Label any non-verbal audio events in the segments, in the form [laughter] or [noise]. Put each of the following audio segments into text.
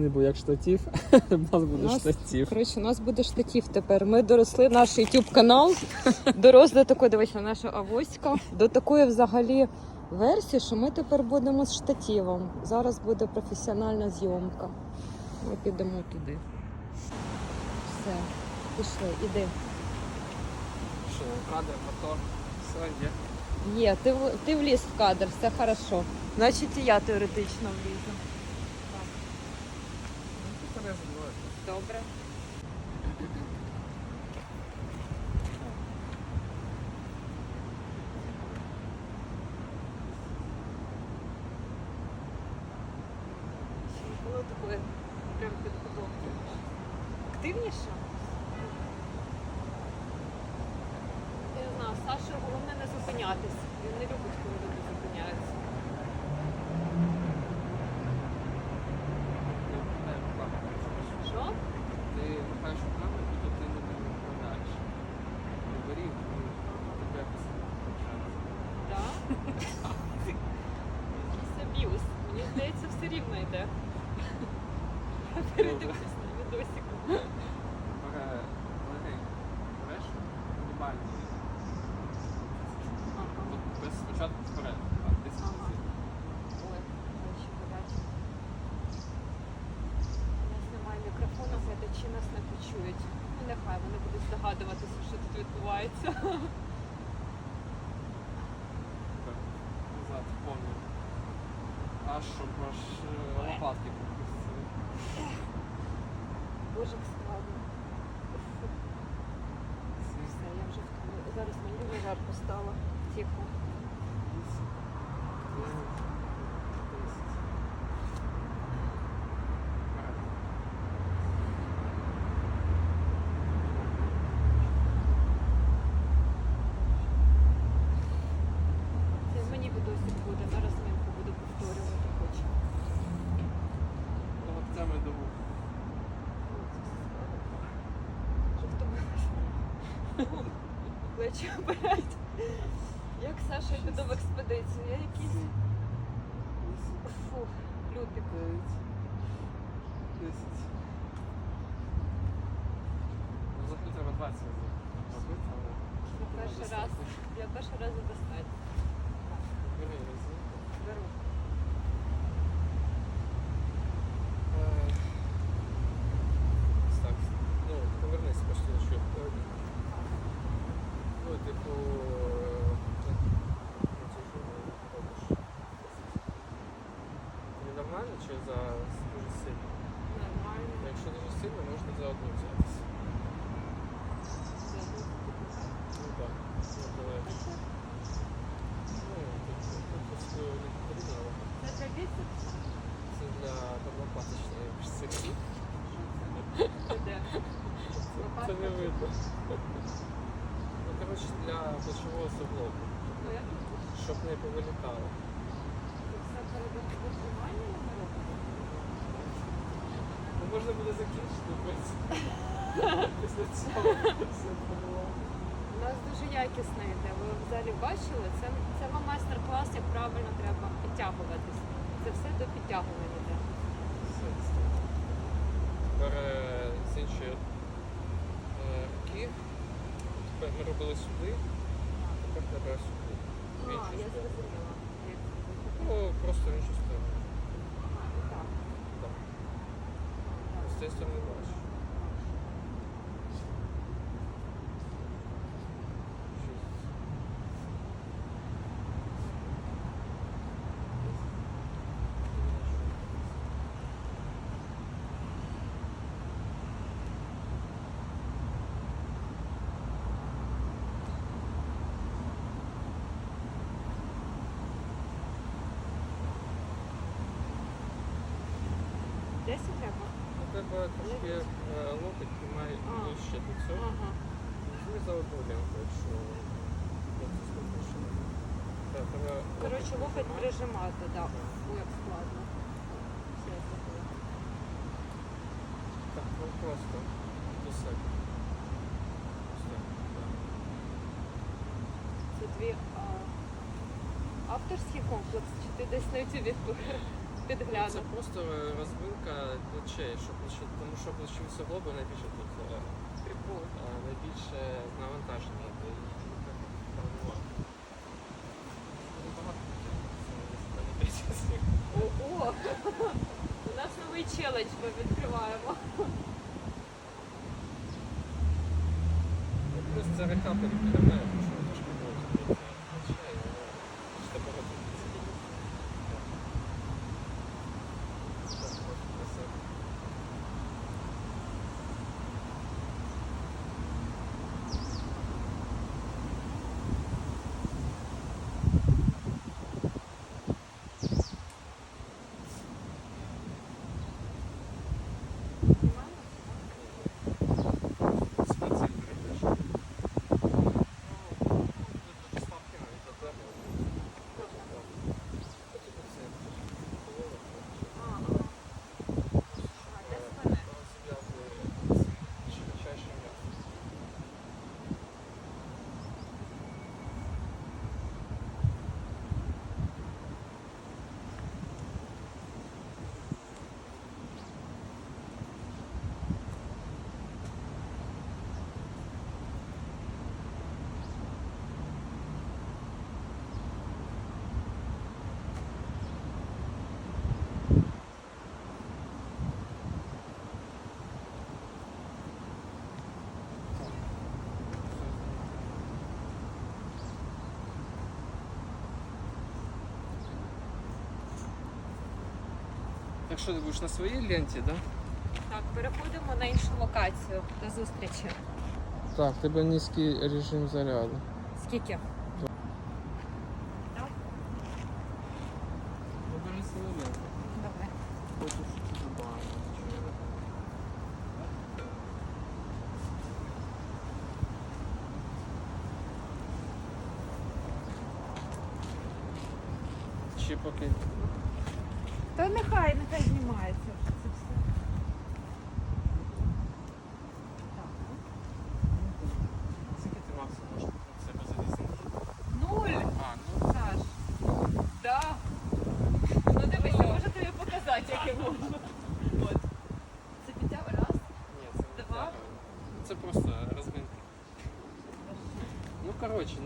Не був як штатів, [laughs] у нас буде У нас- штатів. Коротше, у нас буде штатів тепер. Ми доросли наш YouTube канал. Дорос до такої, дивися, наша авоська. До такої взагалі версії, що ми тепер будемо з штативом. Зараз буде професіональна зйомка. Ми підемо туди. Все, пішли, іди. Що, крадер, мотор, все є. Є, ти, ти вліз в кадр, все хорошо. Значить, і я теоретично влізу. Ну, тебе забуваю. Добре. Було таке прям під подобне. Активніше? Я не знаю, Саше головне не зупинятись. Він не любить, коли люди зупиняються. Що? Ти махаєш руками, то ти не виглядаєш. Не борів, тебе якось виходить. Да? Аб'юз. Мені здається, все рівно йде. Передивлюсь на відосику. Бере легенько. Береш мінімальний. От без спочатку вперед, а десь Ага. разів. Ой, очі болять. У нас немає мікрофону, глядачі нас не почують. Ну нехай вони будуть здогадуватися, що тут відбувається. Так, Назад, повний. Аж щоб аж е, лопатки. Боже, як складно. Все, я вже втомила. Зараз мені вже жарко стало. Тихо. Це мені відосик буде, на розмінку буду повторювати хочу. Локтями до вух. Що втомилася? Плечі [laughs] обирають. Як Саша піду в експедицію? Я якийсь фу, лютик. Взагалі треба 20 разів робити, але Я перший раз. Я перший раз резинку. Беру. Е, ось Так, ну, повернись почти на що. Ну, типу, е, ну, це що ти робиш? Тобі нормально чи за дуже сильно? Нормально. Якщо дуже сильно, можна за одну взятися. Ну так, ну легше. Ну, типу, тут просто не потрібно, але Це для біцепсу? це для там лопаточної сили. Це де? Це не видно. Ну, коротше, для плечового суглобу, Ну я тут щоб не повилітало. це все перед витриманням ми робимо. Ну, можна буде закінчити після цього. У нас дуже якісно йде. Ви взагалі бачили? Це, це вам майстер-клас, як правильно треба підтягуватись. Це все до підтягування йде. Все, все. Тепер е, з іншої е, руки. Тепер ми робили сюди, тепер треба сюди. А, я зрозуміла. Ну, просто іншу сторону. А, так. Так. З цієї сторони бачиш. Десять треба? Трошки е, локоть тримає А. нижче до цього. Візьми за одну лямку, якщо. Так, треба Коротше, локоть прижимати. так. Да. Фу, як складно. Все, я забула. Так, ну просто до себе. Ось так. Це твій а, авторський комплекс, чи ти десь на ютубі Це просто розминка плечей, що плечі, тому що плечові суглоби найбільше тут е, Прикол. е, найбільше навантаження. Ого! У нас новий челендж ми відкриваємо. Ну, Плюс це рекапель перемер, що трошки було тут плечей, але ж тебе робити це. Так, просто для себе. Специфіка теж. Ну, тут ставки навіть затерли. Потім оце половина. Розв'язує широчайше м'ясо. Так що ти будеш на своїй ленті, да? Так, переходимо на іншу локацію. До зустрічі. Так, тебе низький режим заряду. Скільки? Так? Вибери свою ленту. Давай. Хочу добавити. Чи поки Та нехай, нехай знімається. Це все. Так. скільки ти максимум можеш від себе завісити? Нуль! А, ну Саш. Да. Ну дивися, можу тобі показати, як я можу. От. Це підтяг раз. ні, це не Два? так. Це просто розминка. Ну коротше,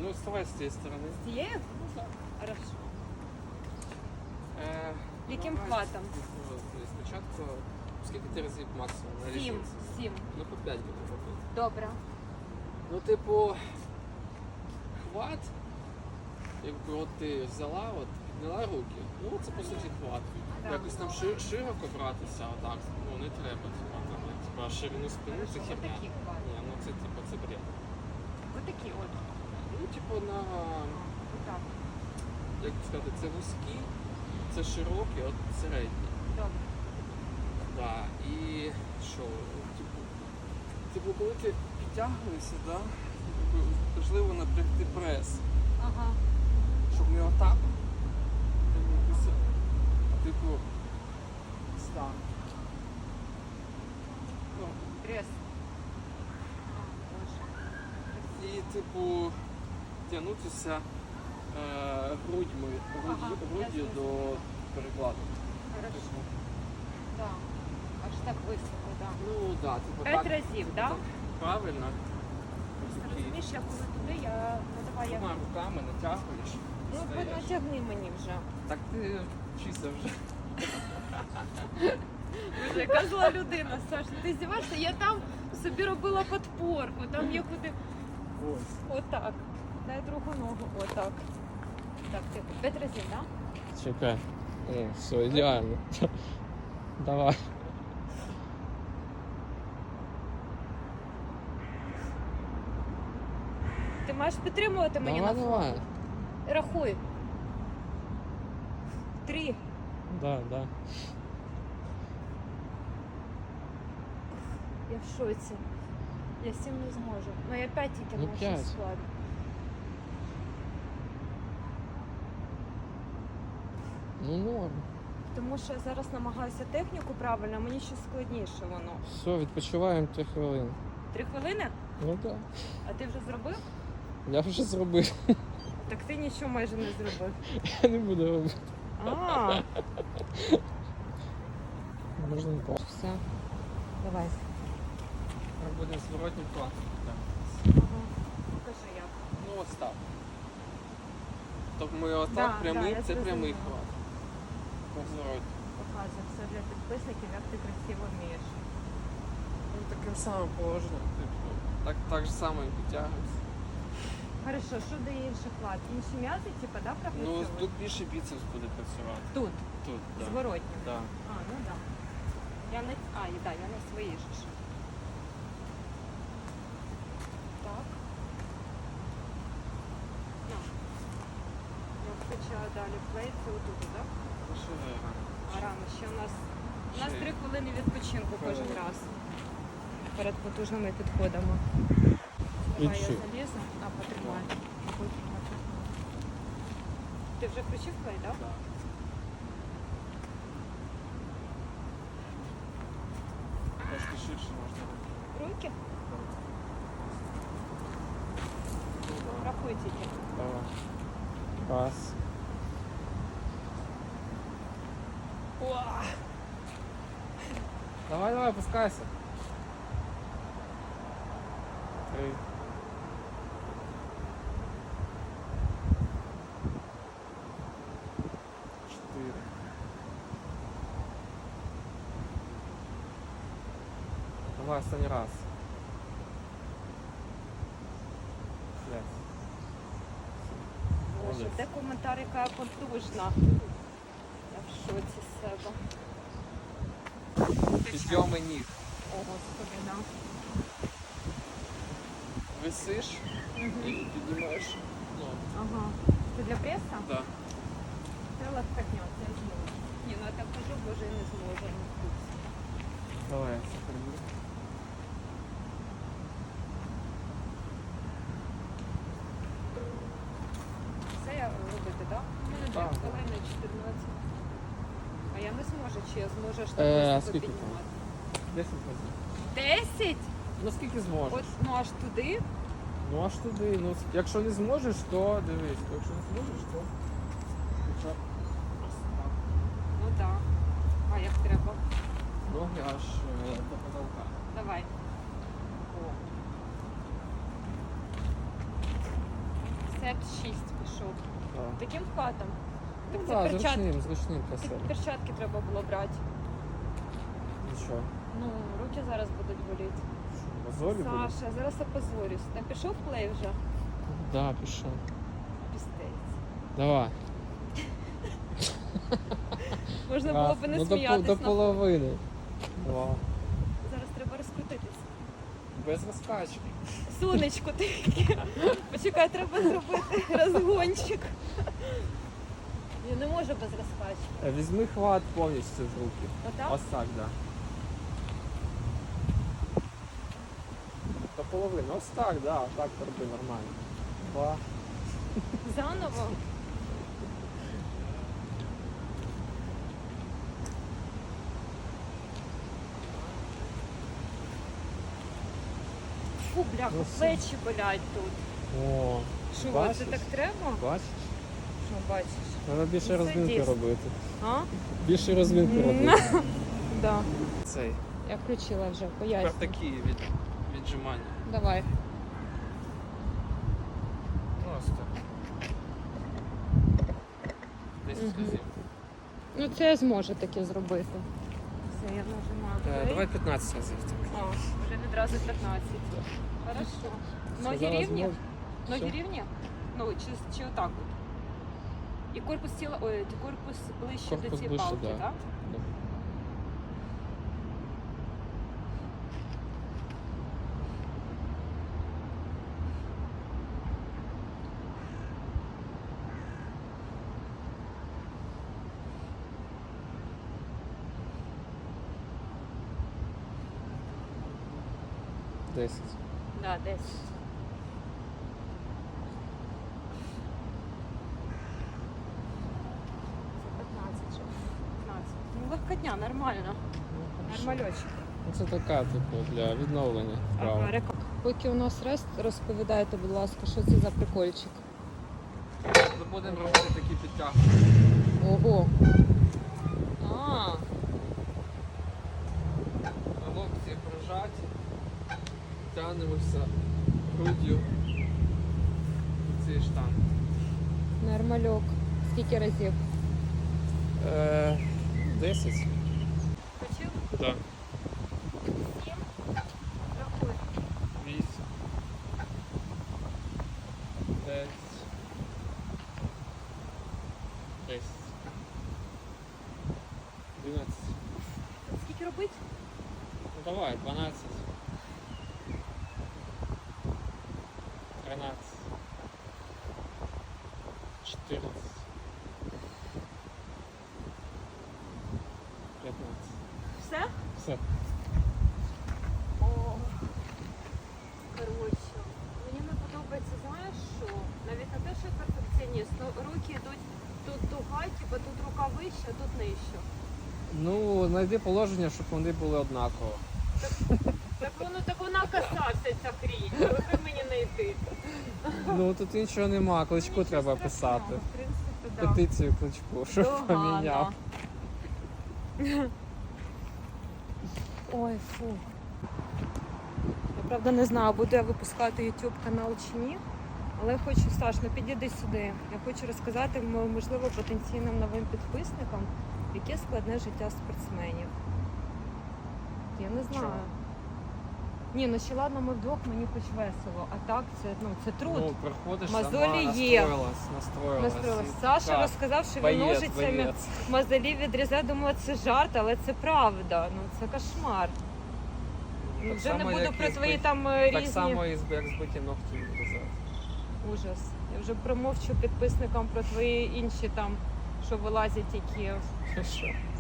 ну вставай з цієї сторони. З? Хорошо. Е, Яким давай, хватом? Спочатку, скільки ти разів максимум на Сім. Сім. Ну по 5 буде робити. Добре. Ну, типу, хват, якби от ти взяла, от підняла руки, ну це по суті хват. Так. Якось там ши- широко братися, отак, ну не треба. Типу, там, типу, ширину спини це Хорошо, херня. отакі хват. Ні, ну це типу це бред. Отакі от. Типу, на Отак. як сказати, це вузькі, це широкі, от середні. Добре. Да. І що, типу, типу, коли ти підтягуєшся, да, типу, важливо напрягти прес. Ага. щоб не отак. Типу, типу, стан. Ну, Прес. Боже. і, типу, тягнутися е, грудьми, груді, Ага, груддю ясно. до перекладу. Хорошо. Да. Аж так високо, да. Ну, да, типу, П'ять так, разів, да? правильно. Просто розумієш, я коли туди, я ну давай я. Двома руками натягуєш. Ну стаєш. натягни мені вже. Так ти вчися вже. Боже, яка зла людина, Саш, ну ти здіваєшся? Я там собі робила подпорку, там є куди. Ось. Отак. Дай другу ногу. Отак. Так, тихо. П'ять разів, так? Да? Чекай. О, все, ідеально. Давай. Ти маєш підтримувати мені давай, на фото. давай. Рахуй. Три. Да, да. Я в шоці. Я сім не зможу. Ну я п'ять тільки Ну, можу п'ять. складно. Ну норм. Тому що я зараз намагаюся техніку правильно, мені ще складніше воно. Все, відпочиваємо 3 хвилини. Три хвилини? Ну так. А ти вже зробив? Я вже зробив. Так ти нічого майже не зробив. Я не буду робити. А, Можна не так. все. Давай. Буде зворотній план. Ага. Покажи як. Ну ось так. Тобто ми отак Да, прямий, да, це прямий хват. Зворотній. Показує все для підписників, як ти красиво вмієш. Ну таким самим положенням, типу. Так, так же само і підтягується. Хорошо, що дає інший вклад? Інші м'язи, типу, да, Ну тут більше біцепс буде працювати. Тут, Тут, так. зворотні. Да. А, ну да. Я на... А, і да, я на своїй же ж. Так. На. Я вкачаю далі плей, це отут, так? Рано. А рано ще у нас. У нас три хвилини відпочинку кожен раз. Перед потужними підходами. Давай я залізу, а потримай. Ти вже включив плей, так? Да. Трошки ширше можна. Руки? Ну. Рахуй тільки. Давай. Раз. Давай, давай, опускайся. Три. Чотири. Давай, останній раз. Боже, де коментар, яка потужна. Я в шоці з себе. Підйоми ніг. О, господи, да. Висиш і піднімаєш ноги. Ага. Це для преса? Да. Це легкотня, це знову. Ні, ну я так кажу, боже, я не зможу. не вкус. Давай, я робити, так? У мене Так. дві хвилини 14. А я не зможу, чи я зможу аж Е, а скільки піднімати. 10 разів. Десять? Ну скільки зможеш? От, ну аж туди? Ну аж туди. Ну, якщо не зможеш, то дивись. Якщо не зможеш, то хоча б ось так. Ну так. А як треба? Ноги аж е, до потолка. Давай. О. Сет 6 пішов. Так. Таким вкатом. Так Ну, це так, перчатки. зручним, зручним Під перчатки треба було брати. Нічого. Ну, руки зараз будуть боліти. Мозолі буде? Саша, зараз опозорюсь. Там пішов плей вже? Да, пішов. Пістець. Давай. Можна було б не ну, до, сміятись. до на- половини. Два. Зараз треба розкрутитись. Без розкачки. Сонечко таке. Почекай, треба зробити розгончик. Я не можу без розкачки. Е, Візьми хват повністю в руки. Отак? Ось так, да. До половини. Ось так, да, так роби нормально. Два. Заново. Фу, бляха, Ну, плечі болять тут. О, Що, бачиш? це так треба? Бачиш? Що бачиш? Треба більше розмінки дійсно. робити. А? Більше розмінки робити. [laughs] Да. Цей. Я включила вже, Тепер поясню. такі від, віджимання. Давай. Просто. 10 Мгм. разів. Ну це я зможу таке зробити. Я нажимаю. Е, давай 15 разів. О, відразу 15. Хорошо. Ноги рівні? Ноги рівні? Ну, чи, чи отак от? І корпус тіла, ой, корпус ближче Корпус до цієї палки, да. так? Да. Десять. Да, десь. Це 15 вже. 15. Ну, легкотня, нормально. Нормальочок. Ну, Це така, типу, для відновлення. Ага, река. Поки у нас рест, розповідайте, будь ласка, що це за прикольчик. Ми будемо робити такі підтягування. Ого. нормальок. Скільки разів? Е, 10. Почув? Так. Сім. Рахуй. 8. 10. 10. 12. Скільки робить? Ну давай, 12. 13. 14. 15. Все? Все. О, коротше, мені не подобається, знаєш що? Навіть не те, що я перфекціоніст, ну руки йдуть тут дуга, типу тут рука вища, тут нижче. Ну, знайди положення, щоб вони були однаково. Так воно так вона касався ця хрінь. Ви мені не йти. Ну тут іншого нема, кличку Нічого треба страшного, писати. В принципі, да. Петицію кличку, щоб Догана. поміняв. Ой, фу. Я правда не знаю, буду я випускати YouTube канал чи ні. Але хочу, Саш, ну підійди сюди. Я хочу розказати, можливо, потенційним новим підписникам, яке складне життя спортсменів. Я не знаю. Чого? Ні, ну ще ладно, ми вдвох мені хоч весело. А так це ну це труд. Ну, приходиш, Мозолі сама є. настроїлась, настроїлась. Настроїлась. І Саша так, розказав, що він боєць, ножицями боєць. мозолі відрізає. Думаю, це жарт, але це правда. Ну це кошмар. Ну, Так вже не само, буду як про і твої там е, Так різні само, і з- як збиті ногті відрізати. ужас. Я вже промовчу підписникам про твої інші там, що вилазять які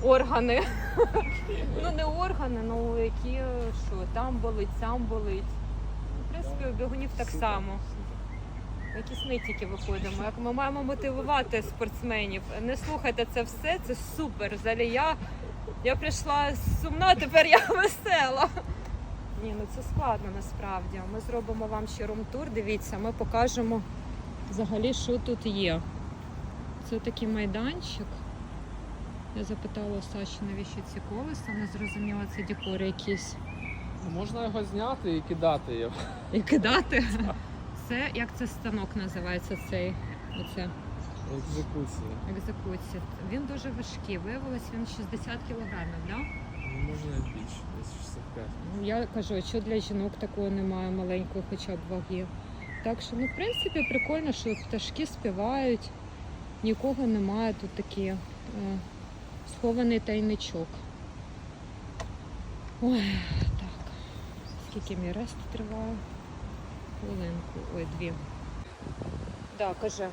органи. ну не органи, ну які що там болить, там болить. Ну, В принципі, у бігунів так само. Якісь ми тільки виходимо. Як ми маємо мотивувати спортсменів. Не слухайте це все, це супер. Взагалі я, я прийшла сумна, тепер я весела. Ні, ну це складно насправді. Ми зробимо вам ще рум-тур. Дивіться, ми покажемо взагалі, що тут є. Це такий майданчик. Я запитала у Саші, навіщо ці колеса, не зрозуміла, це декори якісь. Можна його зняти і кидати його. І кидати. Це як це станок називається цей. Оце. Екзекуція. екзекуції. Він дуже важкий. Виявилось, він 60 кілограмів, да? Ну, Можна і більше, десь 65. Ну, Я кажу, що для жінок такого немає маленької хоча б ваги. Так що, ну, в принципі, прикольно, що пташки співають, нікого немає. Тут такий е, схований тайничок. Ой, так. Скільки мій рест триває? Хвилинку. Ой, дві. Да, каже.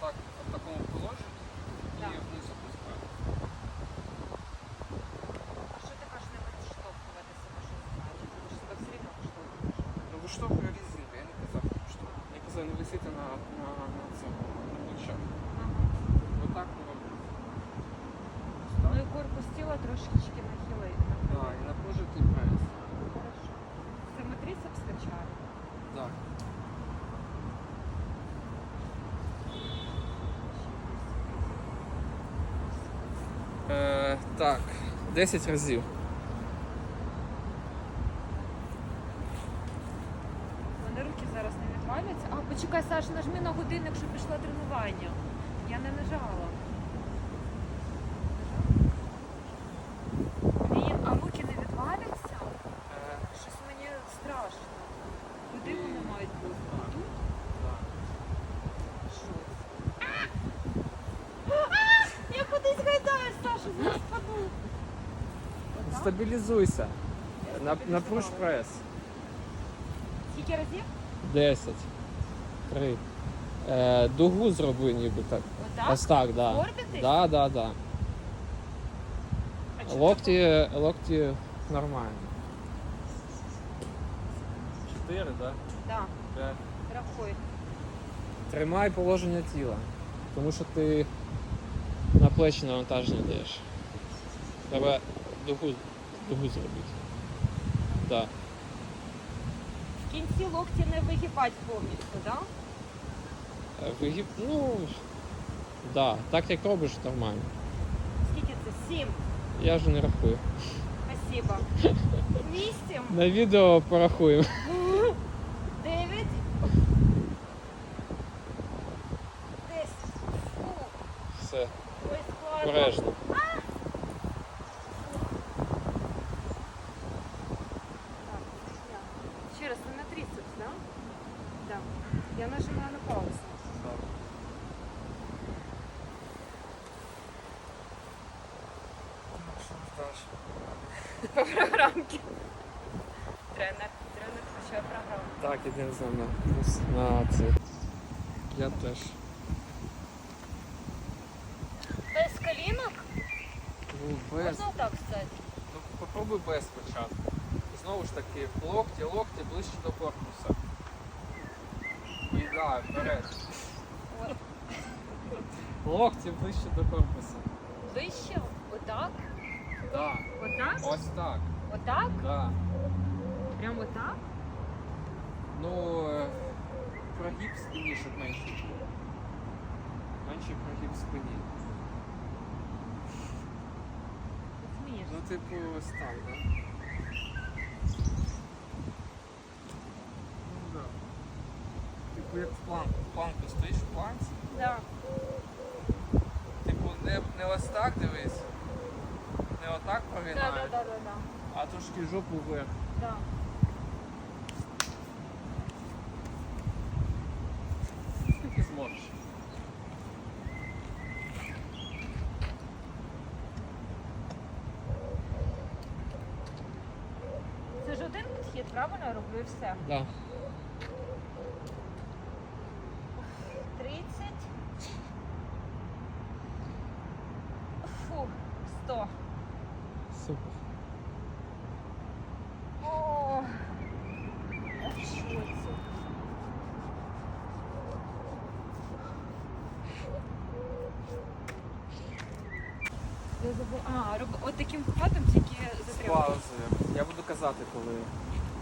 Так, в такому положенні Так. і вниз опускаємо. А що ти кажеш, не відштовхуватися, може значить? Ти ж себе все рівно відштовхуєш. Ну виштовхує резинку, я не казав виштовхує. Я казав не висіти на, на, на цьому, на плечах. Отак не робити. Ось Ну так. і корпус тіла трошечки нахилий. Да, і напружити прес. Хорошо. Це ми трицепс качали. Так. Е, так, 10 разів. Мене руки зараз не відваляться. А, почекай, Саш, нажми на годинник, щоб пішло тренування. Я не нажала. Блін, а руки не відваляться? Е, Щось мені страшно. Куди вони мають бути? Тут? так. Що це? Я кудись гайдаю, Саша, зараз паду. Отак? Стабілізуйся. На, напруж прес. Скільки разів? 10. 3. Е, дугу зроби ніби так. Отак? Ось так, да. Гордитись? Да, да, да. А Локті, локті нормально. 4, да? Так, 5. рахуй. Тримай положення тіла. Тому що ти на плечі навантаження даєш. Треба дугу, дугу зробити. Да. В кінці локті не вигибать повністю, так? Да? Е, Вигиб, ну, Да, так як робиш, нормально. Скільки це? Сім. Я вже не рахую. Спасибо. [laughs] Вісім. На відео порахуємо. Дев'ять. Десять. Фу. Все, Ой, складно. обережно. Ще раз, ви на трицепс, да? Да. Я нажимаю на паузу. По програмці. Тренер. Тренер включає програму. Так, ідемо. На це. Я теж. Без колінок? Ну, без. Можна так стати? Ну, попробуй без спочатку. Знову ж таки, локті, локті ближче до корпуса. І да, вперед. Локті ближче до корпуса. Вище? Отак? Да. Отак? Ось так. Отак? Да. Прямо отак? Ну, е, прогиб спині, щоб менший був. Менший прогиб спині. Ну, типу, ось так, да? Ну, да. Типу, як в планку. В планку стоїш в планці. Да. Типу, не, не ось так дивись. Не отак Да, да, да, да, да. а трошки жопу вверх. Да. Зможеш. Це ж один підхід, правильно я роблю і все. Да. коли.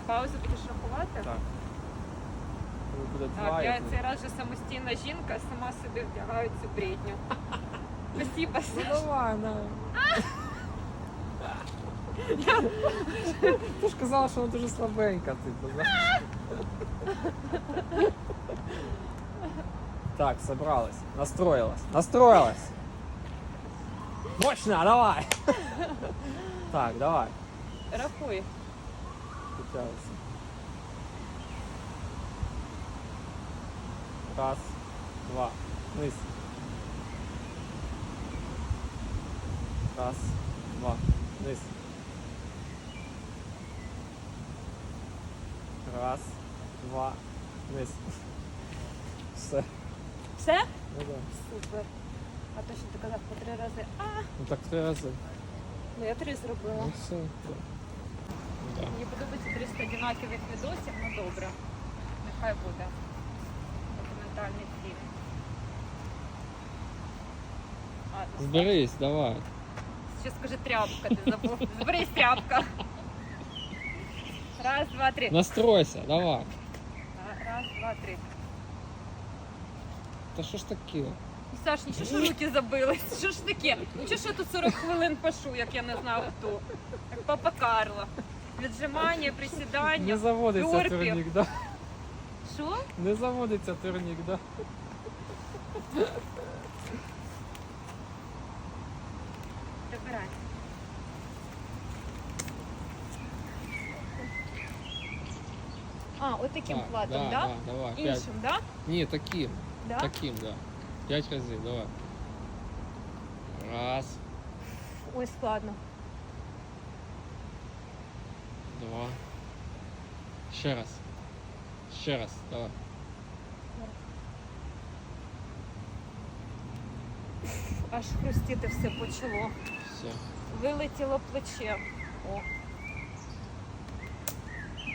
Паузу будеш рахувати? Так. Коли буде Так, два. я як- цей раз вже самостійна жінка, сама собі вдягаю цю бредню. [laughs] Спасибо, Ну Саш. давай, на. Ти ж казала, що вона дуже слабенька, типу, знаєш. Так, собралась. Настроилась. Настроилась. Мощно, давай. Так, давай. Рахуй. Включайся. Раз, два. Вниз. Раз, два. Вниз. Раз, два, вниз. Все. Все? Ну да. Супер. А то, що ти казав по три рази. А, Ну так три рази. ну я три зробила. Ну все. Мені подобається 300 одинакових відосів, ну добре. Нехай буде. Документальний фільм. А, ну, Зберись, давай. Ще скажи тряпка, ти забув. [laughs] Зберись тряпка. Раз, два, три. Настройся, давай. Раз, два, три. Та що ж таке? Саш, нічого що руки забились. Що ж таке? Нічого що я тут 40 хвилин пашу, як я не знав хто. Як папа Карло. Віджимання, Не присідання. заводиться Юрпів. турнік, да? Що? Не заводиться турнік, да? Прибирай. А, от таким Так, да, да? да, давай. П'ять. Іншим, да? Ні, таким. Да? Таким, да. П'ять разів, давай. Раз, Ой, складно. Два. Ще раз. Ще раз, давай. Аж хрустіти все почало. Все. Вилетіло плече. О.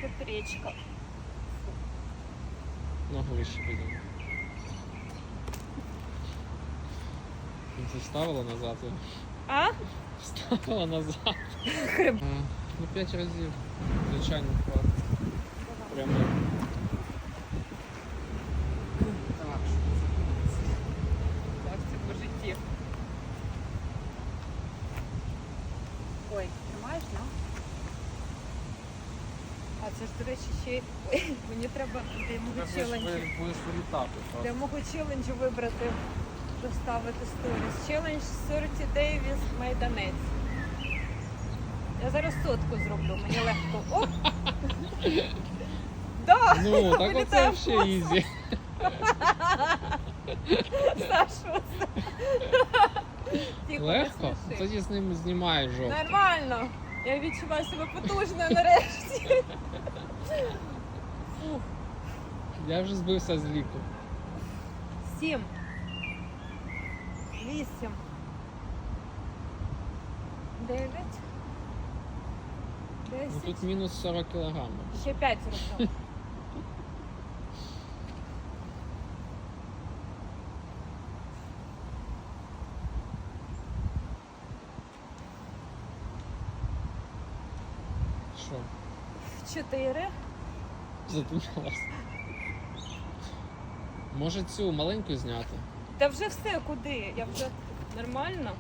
Поперечка. Ногу вище підемо. Це вставила назад. А? Вставила назад. Хреб. Ну п'ять разів. Звичайно, хватить. Прямо. Так, так, це по житті. Ой, тримаєш, ну? А це ж, до речі, ще мені треба для мого Ти будеш челенджу. Для мого челенджу вибрати, доставити сторіс. Челендж 30 Дейвіс Майданець. Я зараз сотку зроблю, мені легко. Оп! [laughs] Да! Ну, так Вилітає оце ще ізі. [laughs] Саша! [laughs] Тихо, не Легко? сміши. Тоді з ним знімаєш жовт. Нормально. Я відчуваю себе потужною нарешті. Фух. Я вже збився з ліку. Сім. Вісім. Дев'ять. Ну, тут мінус 40 кілограмів. Ще п'ять років. [laughs] Що? Чотири. Затумалась. Може цю маленьку зняти? Та вже все, куди? Я вже нормально.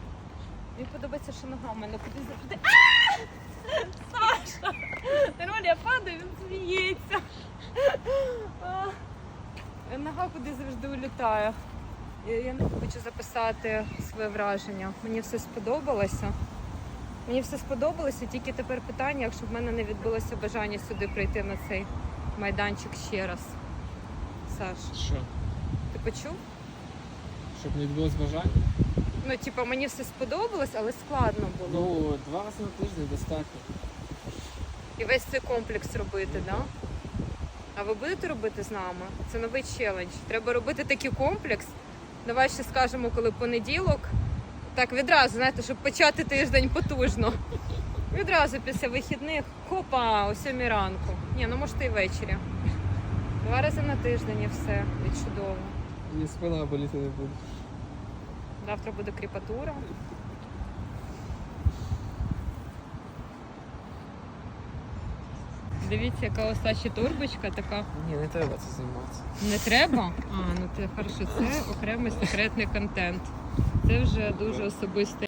Мені подобається, що нога в мене куди завжди. А! Саша! [laughs] Нормально, я падаю, він сміється. Нога куди завжди улітає. Я, я хочу записати своє враження. Мені все сподобалося. Мені все сподобалося, тільки тепер питання, якщо в мене не відбулося бажання сюди прийти на цей майданчик ще раз. Саш, Що? ти почув? Щоб не відбулось бажання? Ну, типу, мені все сподобалось, але складно було. Ну, два рази на тиждень достатньо. І весь цей комплекс робити, да? А ви будете робити з нами? Це новий челендж. Треба робити такий комплекс. Давай ще скажемо, коли понеділок. Так відразу, знаєте, щоб почати тиждень потужно. Відразу після вихідних, хопа, о сьомій ранку. Ні, ну можете і ввечері. Два рази на тиждень і все. І чудово. І спина боліти не буде. Завтра буде кріпатура. Дивіться, яка Саші турбочка така. Ні, не треба це займатися. Не треба? А, ну це хорошо, це окремий секретний контент. Це вже дуже особистий.